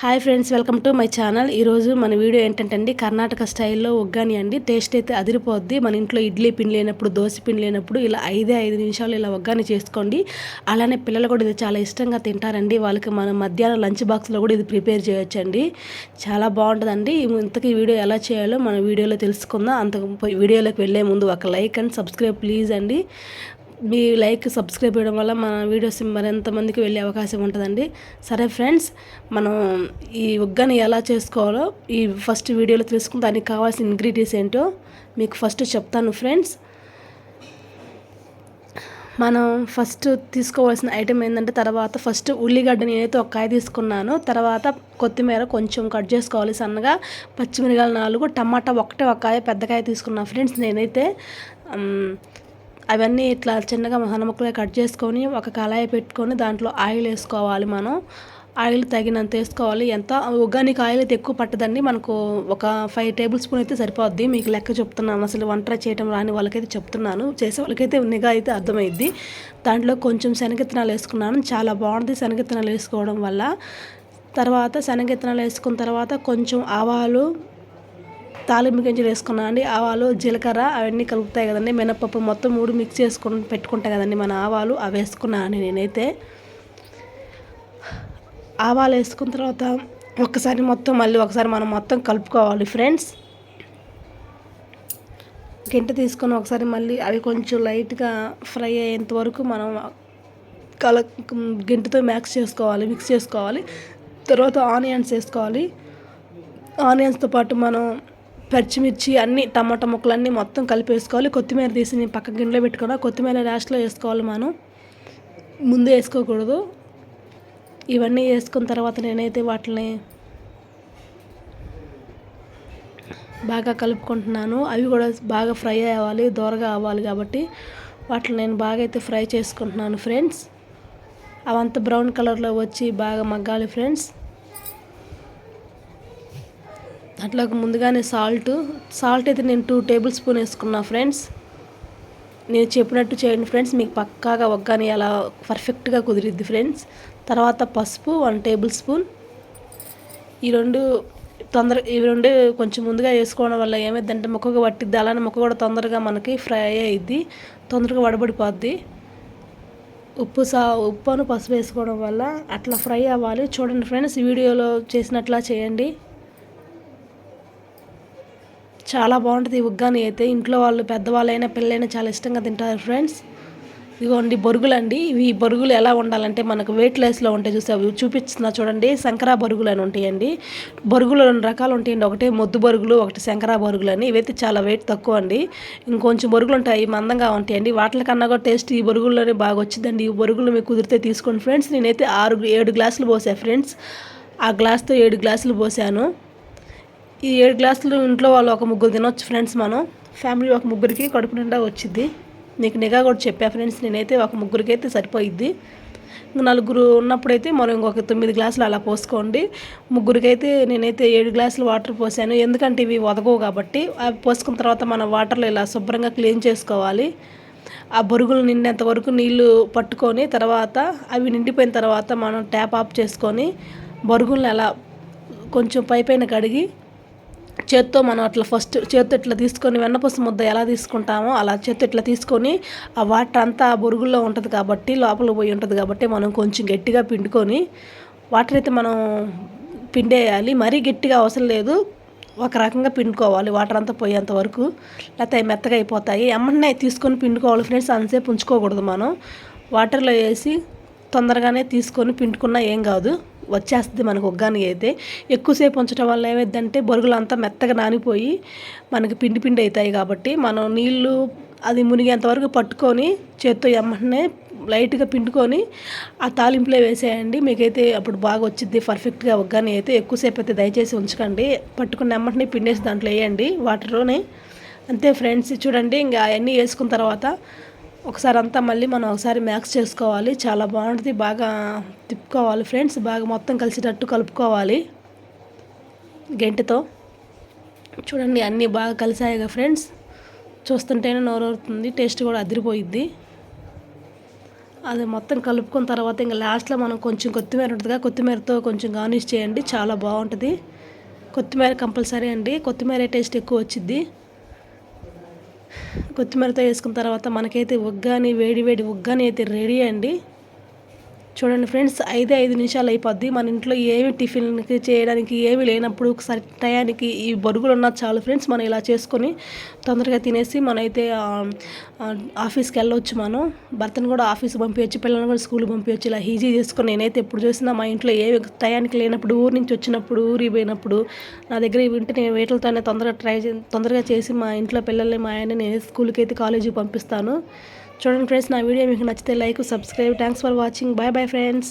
Hi friends welcome to my channel. ఈరోజు మన video ఏంటంటే అండి కర్ణాటక స్టైల్లో ఒగ్గాని అండి. టేస్ట్ అయితే అదిరిపోద్ది. మన ఇంట్లో ఇడ్లీ పిండి లేనప్పుడు దోశ పిండి లేనప్పుడు ఇలా ఐదే ఐదు నిమిషాలు ఇలా ఒగ్గాని చేసుకోండి. అలానే పిల్లలు కూడా ఇది చాలా ఇష్టంగా తింటారండి. వాళ్ళకి మన మధ్యాహ్నం లంచ్ బాక్స్లో కూడా ఇది ప్రిపేర్ చేయొచ్చండి. చాలా బాగుంటుందండి. ఇంతకీ వీడియో ఎలా చేయాలో మన వీడియోలో తెలుసుకుందాం. అంతకు వీడియోలోకి వెళ్ళే ముందు ఒక లైక్ అండ్ సబ్స్క్రైబ్ ప్లీజ్ అండి. మీ లైక్ సబ్స్క్రైబ్ చేయడం వల్ల మన వీడియోస్ మరింత మందికి వెళ్ళే అవకాశం ఉంటుందండి. సరే ఫ్రెండ్స్ మనం ఈ ఉగ్గని ఎలా చేసుకోవాలో ఈ ఫస్ట్ వీడియోలో తెలుసుకుని దానికి కావాల్సిన ఇంగ్రీడియంట్స్ ఏంటో మీకు ఫస్ట్ చెప్తాను ఫ్రెండ్స్. మనం ఫస్ట్ తీసుకోవాల్సిన ఐటెం ఏంటంటే తర్వాత ఫస్ట్ ఉల్లిగడ్డ నేనైతే ఒక కాయ తీసుకున్నాను. తర్వాత కొత్తిమీర కొంచెం కట్ చేసుకోవాలి సన్నగా. పచ్చిమిరకాయలు నాలుగు టమాటా ఒకటే ఒక కాయ పెద్ద కాయ తీసుకున్నాను ఫ్రెండ్స్ నేనైతే. అవన్నీ ఇట్లా చిన్నగా సన్న ముక్కలుగా కట్ చేసుకొని ఒక కళాయి పెట్టుకొని దాంట్లో ఆయిల్ వేసుకోవాలి మనం. ఆయిల్ తగినంత వేసుకోవాలి. ఎంత ఒగానిక్ ఆయిల్ అయితే ఎక్కువ పట్టదండి. మనకు ఒక ఫైవ్ టేబుల్ స్పూన్ అయితే సరిపోద్ది. మీకు లెక్క చెప్తున్నాను. అసలు వంట చేయడం రాని వాళ్ళకైతే చెప్తున్నాను. చేసే వాళ్ళకైతే నిఘా అయితే అర్థమైద్ది. దాంట్లో కొంచెం శనగిత్తనాలు వేసుకున్నాను. చాలా బాగుంది శనగిత్తనాలు వేసుకోవడం వల్ల. తర్వాత శనగిత్తనాలు వేసుకున్న తర్వాత కొంచెం ఆవాలు తాలింపు గింజలు వేసుకున్నా అండి. ఆవాలు జీలకర్ర అవన్నీ కలుపుతాయి కదండి. మినపప్పు మొత్తం మూడు మిక్స్ చేసుకుని పెట్టుకుంటాయి కదండి. మన ఆవాలు అవి వేసుకున్నాను నేనైతే. ఆవాలు వేసుకున్న తర్వాత ఒక్కసారి మొత్తం మళ్ళీ ఒకసారి మనం మొత్తం కలుపుకోవాలి ఫ్రెండ్స్. గింట తీసుకొని ఒకసారి మళ్ళీ అవి కొంచెం లైట్గా ఫ్రై అయ్యేంత వరకు మనం కల గింటతో మ్యాక్స్ చేసుకోవాలి మిక్స్ చేసుకోవాలి. తర్వాత ఆనియన్స్ వేసుకోవాలి. ఆనియన్స్తో పాటు మనం పచ్చిమిర్చి అన్ని టమాటా ముక్కలన్నీ మొత్తం కలిపి వేసుకోవాలి. కొత్తిమీర తీసి నేను పక్క గిన్నెలో పెట్టుకున్నా. కొత్తిమీర లాస్ట్లో వేసుకోవాలి మనం. ముందు వేసుకోకూడదు. ఇవన్నీ వేసుకున్న తర్వాత నేనైతే వాటిని బాగా కలుపుకుంటున్నాను. అవి కూడా బాగా ఫ్రై అవ్వాలి దూరగా అవ్వాలి కాబట్టి వాటిని నేను బాగా అయితే ఫ్రై చేసుకుంటున్నాను ఫ్రెండ్స్. అవంతా బ్రౌన్ కలర్లో వచ్చి బాగా మగ్గాలి ఫ్రెండ్స్. అట్లా ముందుగానే సాల్ట్. సాల్ట్ అయితే నేను టూ టేబుల్ స్పూన్ వేసుకున్నా ఫ్రెండ్స్. నేను చెప్పినట్టు చేయండి ఫ్రెండ్స్ మీకు పక్కాగా ఒగ్గాని అలా పర్ఫెక్ట్గా కుదిరిద్ది ఫ్రెండ్స్. తర్వాత పసుపు వన్ టేబుల్ స్పూన్. ఈ రెండు తొందర ఈ రెండు కొంచెం ముందుగా వేసుకోవడం వల్ల ఏమైందంటే మొక్కగా పట్టిద్ది. అలానే మొక్క కూడా తొందరగా మనకి ఫ్రై అయ్యిద్ది తొందరగా వడబడిపోద్ది. ఉప్పు సా ఉప్పును పసుపు వేసుకోవడం వల్ల అట్లా ఫ్రై అవ్వాలి. చూడండి ఫ్రెండ్స్ వీడియోలో చేసినట్లా చేయండి. చాలా బాగుంటుంది ఈ ఉగ్గాని అయితే. ఇంట్లో వాళ్ళు పెద్దవాళ్ళైనా పిల్లలైనా చాలా ఇష్టంగా తింటారు ఫ్రెండ్స్. ఇదిగోండి బొరుగులండి. ఇవి బొరుగులు ఎలా ఉండాలంటే మనకు వెయిట్ లెస్లో ఉంటాయి చూసి అవి చూపిస్తున్నా చూడండి. శంకరా బొరుగులు అని ఉంటాయండి. బొరుగులు రెండు రకాలు ఉంటాయండి. ఒకటి మొద్దు బొరుగులు ఒకటి శంకరా బొరుగులు అని. ఇవైతే చాలా వెయిట్ తక్కువ అండి. ఇంకొంచెం బొరుగులు ఉంటాయి మందంగా ఉంటాయండి. వాటి కన్నా కూడా టేస్ట్ ఈ బొరుగుల్లోనే బాగా వచ్చిందండి. ఈ బొరుగులు మీకు కుదిరితే తీసుకోండి ఫ్రెండ్స్. నేనైతే ఆరు ఏడు గ్లాసులు పోసాను ఫ్రెండ్స్. ఆ గ్లాస్తో ఏడు గ్లాసులు పోసాను. ఈ ఏడు గ్లాసులు ఇంట్లో వాళ్ళు ఒక ముగ్గురు తినొచ్చు ఫ్రెండ్స్ మనం. ఫ్యామిలీ ఒక ముగ్గురికి కడుపు నిండా వచ్చింది నీకు నిఘా కూడా చెప్పా ఫ్రెండ్స్ నేనైతే ఒక ముగ్గురికి అయితే సరిపోయిద్ది నలుగురు ఉన్నప్పుడైతే మనం ఇంకొక తొమ్మిది గ్లాసులు అలా పోసుకోండి. ముగ్గురికైతే నేనైతే ఏడు గ్లాసులు వాటర్ పోసాను. ఎందుకంటే ఇవి వదగవు కాబట్టి అవి పోసుకున్న తర్వాత మనం వాటర్లో ఇలా శుభ్రంగా క్లీన్ చేసుకోవాలి. ఆ బొరుగులు నిండేంత వరకు నీళ్ళు పట్టుకొని తర్వాత అవి నిండిపోయిన తర్వాత మనం ట్యాప్ ఆఫ్ చేసుకొని బొరుగులను అలా కొంచెం పై పైన కడిగి చేత్తో మనం అట్లా ఫస్ట్ చేత్తో ఇట్లా తీసుకొని వెన్నపూస ముద్ద ఎలా తీసుకుంటామో అలా చేత్తో ఇట్లా తీసుకొని ఆ వాటర్ అంతా బొరుగుల్లో ఉంటుంది కాబట్టి లోపల పోయి ఉంటుంది కాబట్టి మనం కొంచెం గట్టిగా పిండుకొని వాటర్ అయితే మనం పిండేయాలి. మరీ గట్టిగా అవసరం లేదు. ఒక రకంగా పిండుకోవాలి వాటర్ అంతా పోయేంత వరకు. లేకపోతే మెత్తగా అయిపోతాయి. ఎమ్మన్నే తీసుకొని పిండుకోవాలి ఫ్రెండ్స్. అంతసేపు ఉంచుకోకూడదు మనం. వాటర్లో వేసి తొందరగానే తీసుకొని పిండుకున్నా ఏం కాదు. వచ్చేస్తుంది మనకు ఒగ్గాని అయితే. ఎక్కువసేపు ఉంచడం వల్ల ఏమైందంటే బొరుగులు అంతా మెత్తగా నానిపోయి మనకి పిండి పిండి అవుతాయి కాబట్టి మనం నీళ్ళు అది మునిగేంతవరకు పట్టుకొని చేత్తో ఎమ్మటనే లైట్గా పిండుకొని ఆ తాలింపులో వేసేయండి. మీకైతే అప్పుడు బాగా వచ్చింది పర్ఫెక్ట్గా ఒగ్గాని అయితే. ఎక్కువసేపు అయితే దయచేసి ఉంచకండి. పట్టుకున్న ఎమ్మటనే పిండేసి దాంట్లో వేయండి వాటర్లోనే. అంతే ఫ్రెండ్స్ చూడండి ఇంకా అవన్నీ వేసుకున్న తర్వాత ఒకసారి అంతా మళ్ళీ మనం ఒకసారి మ్యాక్స్ చేసుకోవాలి. చాలా బాగుంటుంది. బాగా తిప్పుకోవాలి ఫ్రెండ్స్. బాగా మొత్తం కలిసేటట్టు కలుపుకోవాలి. గెంటితో. చూడండి అన్నీ బాగా కలిసాయిగా ఫ్రెండ్స్. చూస్తుంటేనే నోరవుతుంది టేస్ట్ కూడా అదిరిపోయిద్ది. అది మొత్తం కలుపుకున్న తర్వాత ఇంకా లాస్ట్లో మనం కొంచెం కొత్తిమీర ఉంటుందిగా. కొత్తిమీరతో కొంచెం గార్నిష్ చేయండి. చాలా బాగుంటుంది. కొత్తిమీర కంపల్సరీ అండి. కొత్తిమీర టేస్ట్ ఎక్కువ వచ్చింది కొత్తిమీరతో వేసుకున్న తర్వాత మనకైతే ఉగ్గాని వేడి వేడి ఉగ్గాని అయితే రెడీ అండి. చూడండి ఫ్రెండ్స్ ఐదే ఐదు నిమిషాలు అయిపోద్ది. మన ఇంట్లో ఏమి టిఫిన్కి చేయడానికి ఏమి లేనప్పుడు ఒకసారి టయానికి ఈ బొరుగులు ఉన్నా చాలు ఫ్రెండ్స్ మనం ఇలా చేసుకొని తొందరగా తినేసి మనైతే ఆఫీస్కి వెళ్ళవచ్చు మనం. భర్తను కూడా ఆఫీస్కి పంపించచ్చు పిల్లల్ని కూడా స్కూల్కి పంపించచ్చు ఇలా ఈజీ చేసుకొని నేనైతే ఎప్పుడు చూసినా మా ఇంట్లో ఏ టయానికి లేనప్పుడు ఊరి నుంచి వచ్చినప్పుడు ఊరి పోయినప్పుడు నా దగ్గర వింటే నేను వీటితోనే తొందరగా ట్రై తొందరగా చేసి మా ఇంట్లో పిల్లల్ని మా ఆయన నేను స్కూల్కి అయితే కాలేజీకి పంపిస్తాను. చూడండి ఫ్రెండ్స్ నా వీడియో మీకు నచ్చితే like subscribe. Thanks for watching bye bye friends